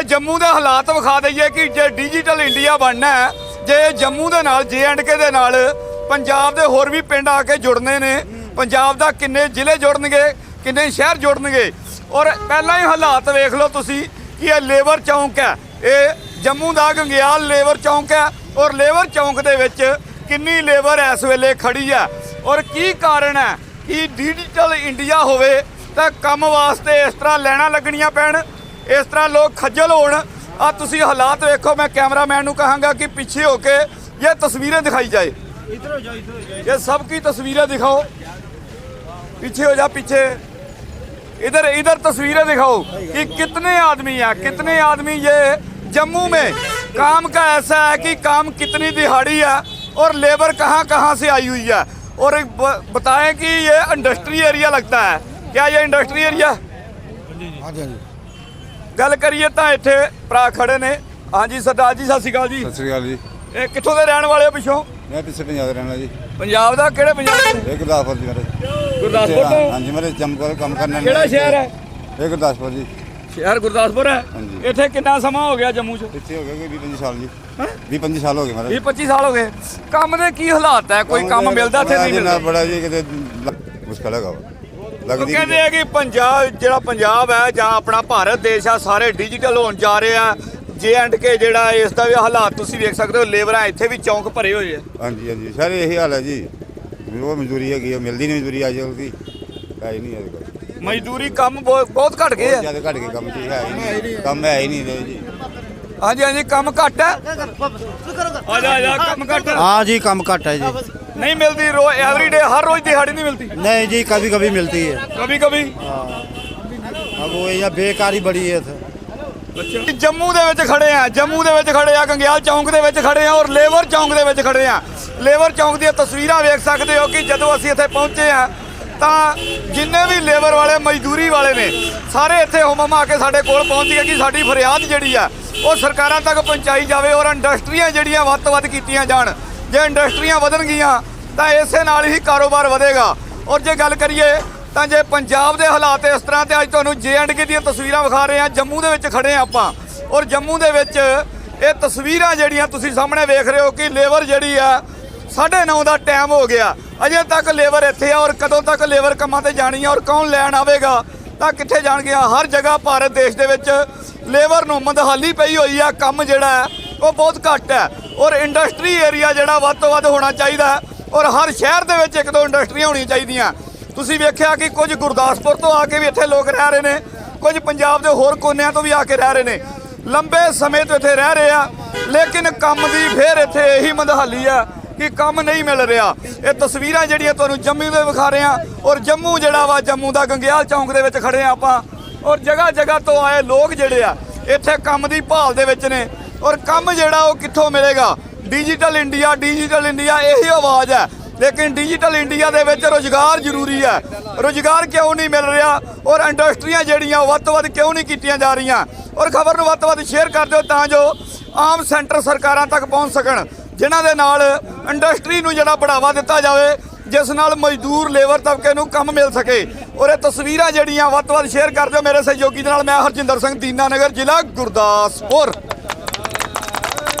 ਤੇ ਜੰਮੂ ਦੇ ਹਾਲਾਤ ਵਿਖਾ ਦਈਏ ਕਿ ਜੇ ਡਿਜੀਟਲ ਇੰਡੀਆ ਬਣਨਾ ਹੈ, ਜੇ ਜੰਮੂ ਦੇ ਨਾਲ ਜੇ ਐਂਡ ਕੇ ਦੇ ਨਾਲ, ਪੰਜਾਬ ਦੇ ਹੋਰ ਵੀ ਪਿੰਡ ਆ ਕੇ ਜੁੜਨੇ ਨੇ, ਪੰਜਾਬ ਦਾ ਕਿੰਨੇ ਜ਼ਿਲ੍ਹੇ ਜੁੜਨਗੇ, ਕਿੰਨੇ ਸ਼ਹਿਰ ਜੁੜਨਗੇ। ਔਰ ਪਹਿਲਾਂ ਹੀ ਹਾਲਾਤ ਵੇਖ ਲਓ ਤੁਸੀਂ ਕਿ ਇਹ ਲੇਬਰ ਚੌਂਕ ਹੈ, ਇਹ ਜੰਮੂ ਦਾ ਗੰਗਿਆਲ ਲੇਬਰ ਚੌਂਕ ਹੈ, ਔਰ ਲੇਬਰ ਚੌਂਕ ਦੇ ਵਿੱਚ ਕਿੰਨੀ ਲੇਬਰ ਇਸ ਵੇਲੇ ਖੜੀ ਹੈ। ਔਰ ਕੀ ਕਾਰਨ ਹੈ ਕਿ ਡਿਜੀਟਲ ਇੰਡੀਆ ਹੋਵੇ ਤਾਂ ਕੰਮ ਵਾਸਤੇ ਇਸ ਤਰ੍ਹਾਂ ਲੈਣਾ ਲੱਗਣੀਆਂ ਪੈਣ ਇਸ ਤਰ੍ਹਾਂ ਲੋਕ ਖੱਜਲ ਹੋਣ ਆ ਤੁਸੀਂ ਹਾਲਾਤ ਵੇਖੋ ਮੈਂ ਕੈਮਰਾਮੈਨ ਨੂੰ ਕਹਾਂਗਾ ਕਿ ਪਿੱਛੇ ਹੋ ਕੇ ਇਹ ਤਸਵੀਰਾਂ ਦਿਖਾਈ ਜਾਏ ਇਧਰ ਹੋ ਜਾ ਇਧਰ ਹੋ ਜਾ ਇਹ ਸਭ ਕੀ ਤਸਵੀਰਾਂ ਦਿਖਾਓ ਪਿੱਛੇ ਹੋ ਜਾ ਪਿੱਛੇ इधर इधर तस्वीरें दिखाओ कि कितने आदमी हैं कितने आदमी ये जम्मू में काम का ऐसा है कि काम कितनी दिहाड़ी है और लेबर कहाँ कहाँ से आई हुई है और बताएं कि ये इंडस्ट्री एरिया लगता है क्या ये इंडस्ट्री एरिया हाँ जी ਗੱਲ ਕਰੀਏ ਤਾਂ ਇੱਥੇ ਭਰਾ ਖੜੇ ਨੇ। ਹਾਂਜੀ ਸਰਦਾਰ ਜੀ ਸਤਿ ਸ਼੍ਰੀ ਅਕਾਲ ਜੀ। ਸਤਿ ਸ੍ਰੀ ਅਕਾਲ ਜੀ। ਇਹ ਕਿੱਥੋਂ ਦੇ ਰਹਿਣ ਵਾਲੇ ਹੋ ਪਿੱਛੋਂ? ਮੈਂ ਪਿੱਛੇ ਪੰਜਾਬ ਦਾ ਰਹਿਣਾ ਜੀ। ਪੰਜਾਬ ਦਾ? ਕਿਹੜੇ ਪੰਜਾਬ ਦੇ? ਇਹ ਗੁਰਦਾਸਪੁਰ ਜੀ ਮੇਰੇ। ਗੁਰਦਾਸਪੁਰ ਤੋਂ? ਹਾਂਜੀ ਮੇਰੇ ਜੰਮੂ ਕੰਮ ਕਰਨਾ ਕਿਹੜਾ ਸ਼ਹਿਰ ਹੈ? ਇਹ ਗੁਰਦਾਸਪੁਰ ਜੀ। ਸ਼ਹਿਰ ਗੁਰਦਾਸਪੁਰ ਹੈ। ਇੱਥੇ ਕਿੰਨਾ ਸਮਾਂ ਹੋ ਗਿਆ ਜੰਮੂ 'ਚ? ਇੱਥੇ ਹੋ ਗਏ ਕੋਈ 20 25 ਸਾਲ ਜੀ। 20 25 ਸਾਲ ਹੋ ਗਏ ਮੇਰੇ 20 25 ਸਾਲ ਹੋ ਗਏ। ਕੰਮ ਦੇ ਕੀ ਹਾਲਾਤ ਹੈ? ਕੋਈ ਕੰਮ ਮਿਲਦਾ ਇੱਥੇ ਨਹੀਂ ਮਿਲਦਾ? ਬੜਾ ਜੀ ਕਿਤੇ ਮੁਸ਼ਕਲ ਹੈਗਾ ਵਾ। ਉਹ ਲੱਗਦੀ ਕਹਿੰਦੇ ਆ ਕਿ ਪੰਜਾਬ ਜਿਹੜਾ ਪੰਜਾਬ ਹੈ ਜਾਂ ਆਪਣਾ ਭਾਰਤ ਦੇਸ਼ ਆ ਸਾਰੇ ਡਿਜੀਟਲ ਹੋਣ ਜਾ ਰਹੇ ਆ। ਜੇ ਐਂਡ ਕੇ ਜਿਹੜਾ ਇਸ ਦਾ ਵੀ ਹਾਲਾਤ ਤੁਸੀਂ ਵੇਖ ਸਕਦੇ ਹੋ ਲੇਬਰਾਂ ਇੱਥੇ ਵੀ ਚੌਂਕ ਭਰੇ ਹੋਏ ਆ। ਹਾਂਜੀ ਹਾਂਜੀ। ਸਰ ਇਹੀ ਹਾਲ ਹੈ ਜੀ। ਉਹ ਮਜ਼ਦੂਰੀ ਹੈਗੀ ਆ ਮਿਲਦੀ ਨਹੀਂ ਮਜ਼ਦੂਰੀ ਅੱਜ ਕੱਲ੍ਹ ਦੀ ਨਹੀਂ ਅੱਜ ਕੱਲ੍ਹ ਮਜ਼ਦੂਰੀ ਕੰਮ ਬਹੁਤ ਬਹੁਤ ਘਟ ਗਏ ਆ। ਜਦ ਘਟ ਕੇ ਕੰਮ ਕੀ ਹੈ ਕੰਮ ਹੈ ਹੀ ਨਹੀਂ ਜੀ ਹਾਂਜੀ ਹਾਂਜੀ ਕੰਮ ਘਟ ਹੈ। ਆ ਜਾ ਆ ਜਾ ਕੰਮ ਘਟ ਆ ਜੀ ਕੰਮ ਘੱਟ ਹੈ ਜੀ। नहीं मिलती रोज एवरीडे हर रोज दिहाड़ी नहीं मिलती नहीं जी कभी कभी मिलती है कभी कभी हाँ। अब वो यहाँ ਬੇਕਾਰੀ ਬੜੀ ਹੈ ਇੱਥੇ। ਜੰਮੂ ਦੇ ਵਿੱਚ ਖੜੇ ਆ ਜੰਮੂ ਦੇ ਵਿੱਚ ਖੜੇ ਆ ਗੰਗਿਆਲ ਚੌਂਕ ਦੇ ਵਿੱਚ ਖੜੇ ਆ ਔਰ ਲੇਬਰ ਚੌਂਕ ਦੇ ਵਿੱਚ ਖੜੇ ਆ। ਲੇਬਰ ਚੌਂਕ ਦੀਆਂ ਤਸਵੀਰਾਂ ਵੇਖ ਸਕਦੇ ਹੋ ਕਿ ਜਦੋਂ ਅਸੀਂ ਇੱਥੇ ਪਹੁੰਚੇ ਆ ਤਾਂ ਜਿੰਨੇ ਵੀ ਲੇਬਰ ਵਾਲੇ ਮਜ਼ਦੂਰੀ ਵਾਲੇ ਨੇ ਸਾਰੇ ਇੱਥੇ ਹਮਮਾ ਕੇ ਸਾਡੇ ਕੋਲ ਪਹੁੰਚ ਹੈ ਕਿ ਸਾਡੀ ਫਰਿਆਦ ਜਿਹੜੀ ਆ ਉਹ ਸਰਕਾਰਾਂ ਤੱਕ ਪਹੁੰਚਾਈ ਜਾਵੇ ਔਰ ਇੰਡਸਟਰੀਆਂ ਜਿਹੜੀਆਂ ਵੱਧ ਤੋਂ ਵੱਧ ਕੀਤੀਆਂ ਜਾਣ ਜੇ ਇੰਡਸਟਰੀਆਂ ਵਧਣਗੀਆਂ ਤਾਂ ਇਸੇ ਨਾਲ ਹੀ ਕਾਰੋਬਾਰ ਵਧੇਗਾ। ਔਰ ਜੇ ਗੱਲ ਕਰੀਏ, ਤਾਂ ਜੇ ਪੰਜਾਬ ਦੇ ਹਾਲਾਤ ਇਸ ਤਰ੍ਹਾਂ ਤੇ ਅੱਜ ਤੁਹਾਨੂੰ ਕੇ ਦੀਆਂ ਤਸਵੀਰਾਂ ਵਿਖਾ ਰਹੇ ਹਾਂ, ਜੰਮੂ ਦੇ ਵਿੱਚ ਖੜੇ ਹਾਂ ਆਪਾਂ। ਔਰ ਜੰਮੂ ਦੇ ਵਿੱਚ ਇਹ ਤਸਵੀਰਾਂ ਜਿਹੜੀਆਂ ਤੁਸੀਂ ਸਾਹਮਣੇ ਵੇਖ ਰਹੇ ਹੋ ਕਿ ਲੇਬਰ ਜਿਹੜੀ ਆ 9:30 ਦਾ ਟਾਈਮ ਹੋ ਗਿਆ। ਅਜੇ ਤੱਕ ਲੇਬਰ ਇੱਥੇ ਆ ਔਰ ਕਦੋਂ ਤੱਕ ਲੇਬਰ ਕੰਮਾਂ ਤੇ ਜਾਣੀ ਆ ਔਰ ਕੌਣ ਲੈਣ ਆਵੇਗਾ, ਤਾਂ ਕਿੱਥੇ ਜਾਣਗੇ ਹਰ ਜਗ੍ਹਾ ਭਾਰਤ ਦੇਸ਼ ਦੇ ਵਿੱਚ ਲੇਬਰ ਨੂੰ ਮੰਦਹਾਲੀ ਪਈ ਹੋਈ ਆ। ਕੰਮ ਜਿਹੜਾ ਹੈ, ਉਹ ਬਹੁਤ ਘੱਟ ਹੈ। ਔਰ ਇੰਡਸਟਰੀ ਏਰੀਆ ਜਿਹੜਾ ਵੱਧ ਤੋਂ ਵੱਧ ਹੋਣਾ ਚਾਹੀਦਾ ਔਰ ਹਰ ਸ਼ਹਿਰ ਦੇ ਵਿੱਚ ਇੱਕ ਦੋ ਇੰਡਸਟਰੀਆਂ ਹੋਣੀਆਂ ਚਾਹੀਦੀਆਂ। ਤੁਸੀਂ ਵੇਖਿਆ ਕਿ ਕੁਝ ਗੁਰਦਾਸਪੁਰ ਤੋਂ ਆ ਕੇ ਵੀ ਇੱਥੇ ਲੋਕ ਰਹਿ ਰਹੇ ਨੇ, ਕੁਝ ਪੰਜਾਬ ਦੇ ਹੋਰ ਕੋਨਿਆਂ ਤੋਂ ਵੀ ਆ ਕੇ ਰਹਿ ਰਹੇ ਨੇ। ਲੰਬੇ ਸਮੇਂ ਤੋਂ ਇੱਥੇ ਰਹਿ ਰਹੇ ਆ, ਲੇਕਿਨ ਕੰਮ ਦੀ ਫੇਰ ਇੱਥੇ ਇਹੀ ਮੰਦਹਾਲੀ ਆ ਕਿ ਕੰਮ ਨਹੀਂ ਮਿਲ ਰਿਹਾ। ਇਹ ਤਸਵੀਰਾਂ ਜਿਹੜੀਆਂ ਤੁਹਾਨੂੰ ਜੰਮੂ ਦੇ ਵਿਖਾ ਰਹੇ ਆ ਔਰ ਜੰਮੂ ਜਿਹੜਾ ਵਾ, ਜੰਮੂ ਦਾ ਗੰਗਿਆਲ ਚੌਂਕ ਦੇ ਵਿੱਚ ਖੜੇ ਆ ਆਪਾਂ, ਔਰ ਜਗ੍ਹਾ ਜਗ੍ਹਾ ਤੋਂ ਆਏ ਲੋਕ ਜਿਹੜੇ ਆ, ਇੱਥੇ ਕੰਮ ਦੀ ਭਾਲ ਦੇ ਵਿੱਚ ਨੇ, ਔਰ ਕੰਮ ਜਿਹੜਾ ਉਹ ਕਿੱਥੋਂ ਮਿਲੇਗਾ? ਡਿਜੀਟਲ ਇੰਡੀਆ ਡਿਜੀਟਲ ਇੰਡੀਆ ਇਹੀ ਆਵਾਜ਼ ਹੈ। ਲੇਕਿਨ ਡਿਜੀਟਲ ਇੰਡੀਆ ਦੇ ਵਿੱਚ ਰੋਜ਼ਗਾਰ ਜ਼ਰੂਰੀ ਹੈ। ਰੋਜ਼ਗਾਰ ਕਿਉਂ ਨਹੀਂ ਮਿਲ ਰਿਹਾ? ਔਰ ਇੰਡਸਟਰੀਆਂ ਜਿਹੜੀਆਂ ਵੱਧ ਤੋਂ ਵੱਧ ਕਿਉਂ ਨਹੀਂ ਕੀਤੀਆਂ ਜਾ ਰਹੀਆਂ? ਔਰ ਖਬਰ ਨੂੰ ਵੱਧ ਤੋਂ ਵੱਧ ਸ਼ੇਅਰ ਕਰ ਦਿਓ ਤਾਂ ਜੋ ਆਮ ਸੈਂਟਰ ਸਰਕਾਰਾਂ ਤੱਕ ਪਹੁੰਚ ਸਕਣ, ਜਿਨ੍ਹਾਂ ਦੇ ਨਾਲ ਇੰਡਸਟਰੀ ਨੂੰ ਜਿਹੜਾ ਬੜਾਵਾ ਦਿੱਤਾ ਜਾਵੇ, ਜਿਸ ਨਾਲ ਮਜ਼ਦੂਰ ਲੇਬਰ ਤਬਕੇ ਨੂੰ ਕੰਮ ਮਿਲ ਸਕੇ। ਔਰ ਇਹ ਤਸਵੀਰਾਂ ਜਿਹੜੀਆਂ ਵੱਧ ਤੋਂ ਵੱਧ ਸ਼ੇਅਰ ਕਰ ਦਿਓ ਮੇਰੇ ਸਹਿਯੋਗੀ ਦੇ ਨਾਲ। ਮੈਂ ਹਰਜਿੰਦਰ ਸਿੰਘ ਦੀਨਾਨਗਰ ਜ਼ਿਲ੍ਹਾ ਗੁਰਦਾਸਪੁਰ।